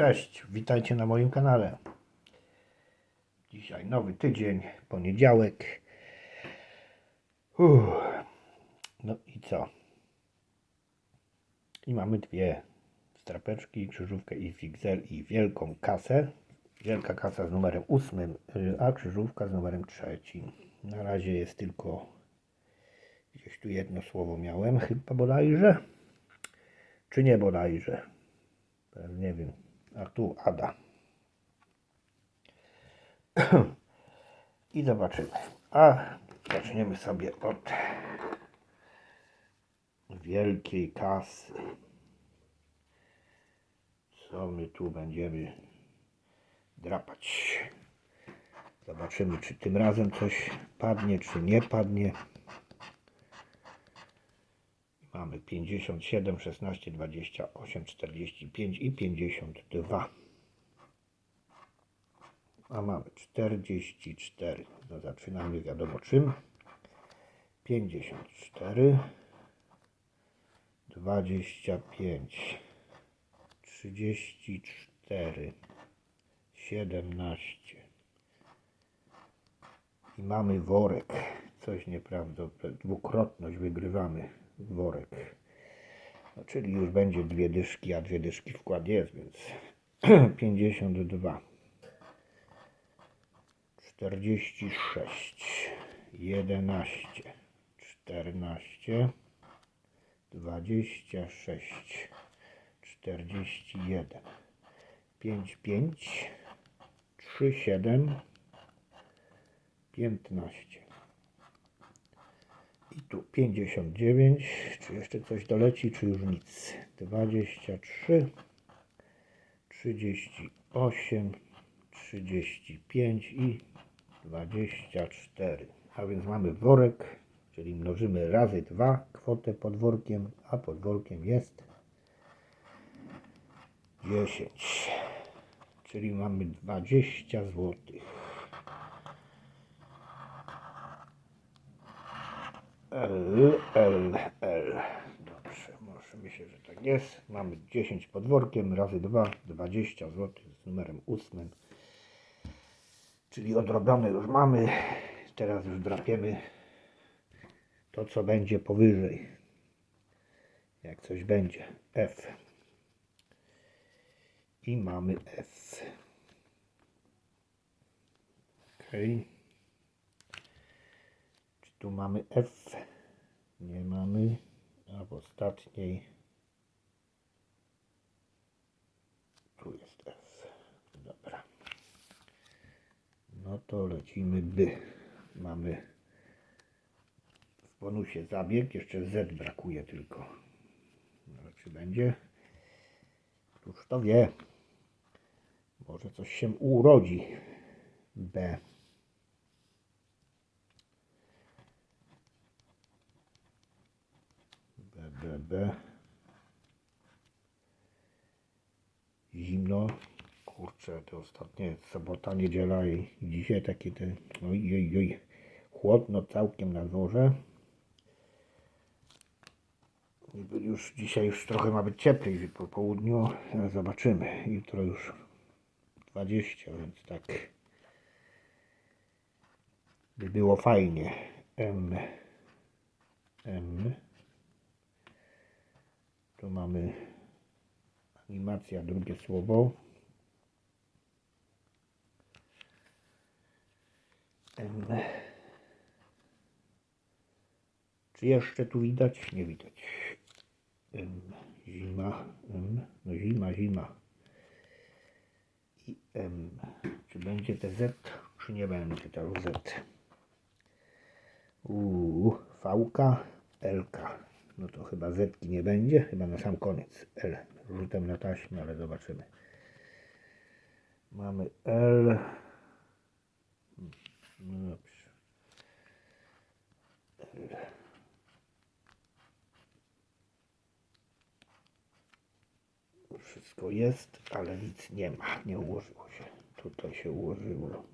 Cześć, witajcie na moim kanale. Dzisiaj nowy tydzień, poniedziałek. Uff. No i co? I mamy dwie strapeczki, krzyżówkę XXL i wielką kasę. Wielka kasa z numerem 8, a krzyżówka z numerem 3. Na razie jest tylko gdzieś tu jedno słowo miałem, chyba bodajże. Czy nie bodajże? Nie wiem. A tu Ada. I zobaczymy. A zaczniemy sobie od wielkiej kasy. Co my tu będziemy drapać? Zobaczymy, czy tym razem coś padnie, czy nie padnie. Mamy 57, 16, 28, 45 i 52. A mamy 44. No zaczynamy wiadomo czym. 54, 25, 34, 17. I mamy worek. Coś nieprawdopodobnego. Dwukrotność wygrywamy worek. No, czyli już będzie dwie dyszki, a dwie dyszki wkład jest, więc 52. 46, 11, 14, 26, 41, 5, 5, 3, 7, 15. I tu 59. Czy jeszcze coś doleci, czy już nic? 23, 38, 35 i 24. A więc mamy worek, czyli mnożymy razy 2 kwotę pod workiem, a pod workiem jest 10. Czyli mamy 20 złotych. L, L, L. Dobrze, może myślę, że tak jest. Mamy 10 pod workiem, razy 2, 20 zł z numerem 8. Czyli odrobione już mamy. Teraz już drapiemy to, co będzie powyżej. Jak coś będzie. F. I mamy F. Okej. Czy mamy F? Nie mamy. A w ostatniej. Tu jest F. Dobra. No to lecimy B. Mamy w bonusie zabieg. Jeszcze Z brakuje tylko. No, czy będzie? Któż to wie? Może coś się urodzi. B. B, B, B. Zimno. Kurczę, to ostatnie sobota, niedziela i dzisiaj takie te, oj, oj, oj, chłodno całkiem na dworze. Już dzisiaj już trochę ma być cieplej po południu, zobaczymy. Jutro już 20, więc tak by było fajnie. M, M. Tu mamy animacja, drugie słowo. Czy jeszcze tu widać? Nie widać. Zima. No zima, zima. I M. Czy będzie te Z, czy nie będzie to Z? Uuu, V-ka, L-ka. No to chyba Z nie będzie, chyba na sam koniec. L. Rzutem na taśmę, ale zobaczymy. Mamy L. No dobrze. L. Wszystko jest, ale nic nie ma. Nie ułożyło się. Tutaj się ułożyło.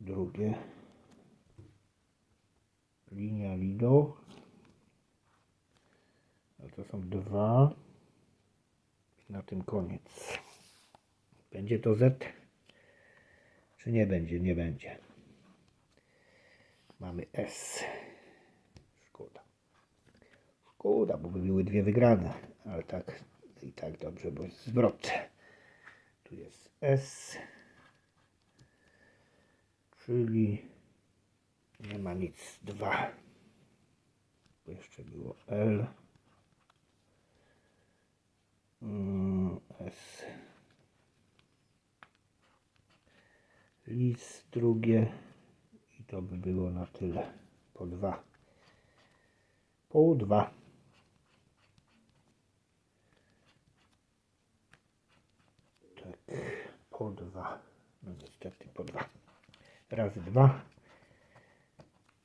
Drugie. Lido. A to są dwa. na tym koniec. Będzie to Z? Czy nie będzie? Nie będzie. Mamy S. Szkoda. Szkoda, bo by były dwie wygrane. Ale tak i tak dobrze, bo jest zwrot. Tu jest S. Czyli nie ma nic. Dwa. Jeszcze było L. Mm, S. Lis drugie. I to by było na tyle. Po dwa. Po dwa. Tak. Po dwa. No niestety po dwa. Razy dwa.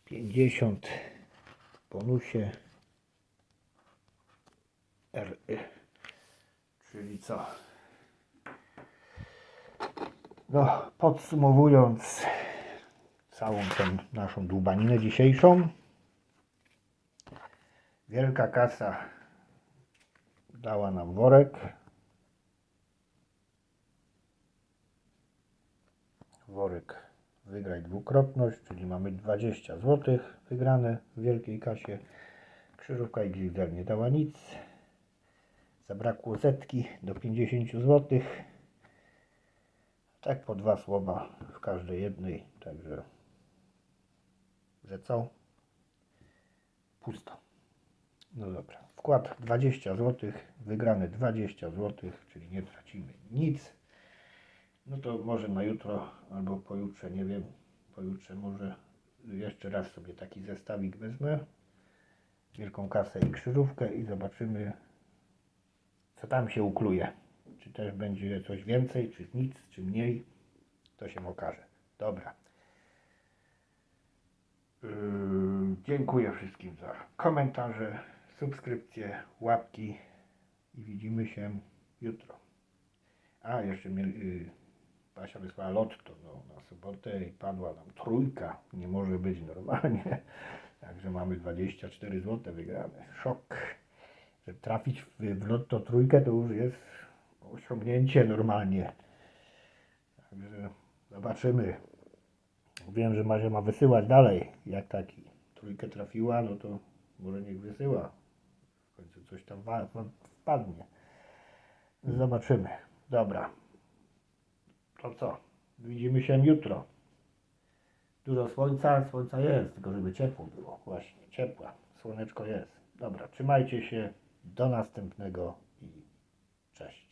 Pięćdziesiąt. Bonusie. R. Czyli co? No, podsumowując całą tę naszą dłubaninę dzisiejszą. Wielka kasa dała nam worek. Worek wygraj dwukrotność, czyli mamy 20 zł wygrane w wielkiej kasie. Krzyżówka XXL nie dała nic. Zabrakło zetki do 50 zł. Tak po dwa słowa w każdej jednej, także że co? Pusto. No dobra. Wkład 20 zł, wygrane 20 zł, czyli nie tracimy nic. No to może na jutro albo pojutrze, nie wiem. Pojutrze może jeszcze raz sobie taki zestawik wezmę. Wielką kasę i krzyżówkę i zobaczymy co tam się ukluje. Czy też będzie coś więcej, czy nic, czy mniej, to się okaże. Dobra. Yy, dziękuję wszystkim za komentarze, subskrypcje, łapki i widzimy się jutro. A, jeszcze mnie, yy, Basia wysłała lotto no, na sobotę i padła nam trójka. Nie może być normalnie. Także mamy 24 zł wygrane. Szok że trafić w, w lotto trójkę to już jest osiągnięcie normalnie. Także zobaczymy. Wiem, że Mazia ma wysyłać dalej. Jak taki trójkę trafiła, no to może niech wysyła. W końcu coś tam wpadnie. Zobaczymy. Dobra. To co? Widzimy się jutro. Dużo słońca, słońca jest, tylko żeby ciepło było. Właśnie, ciepła. Słoneczko jest. Dobra, trzymajcie się. Do następnego i cześć.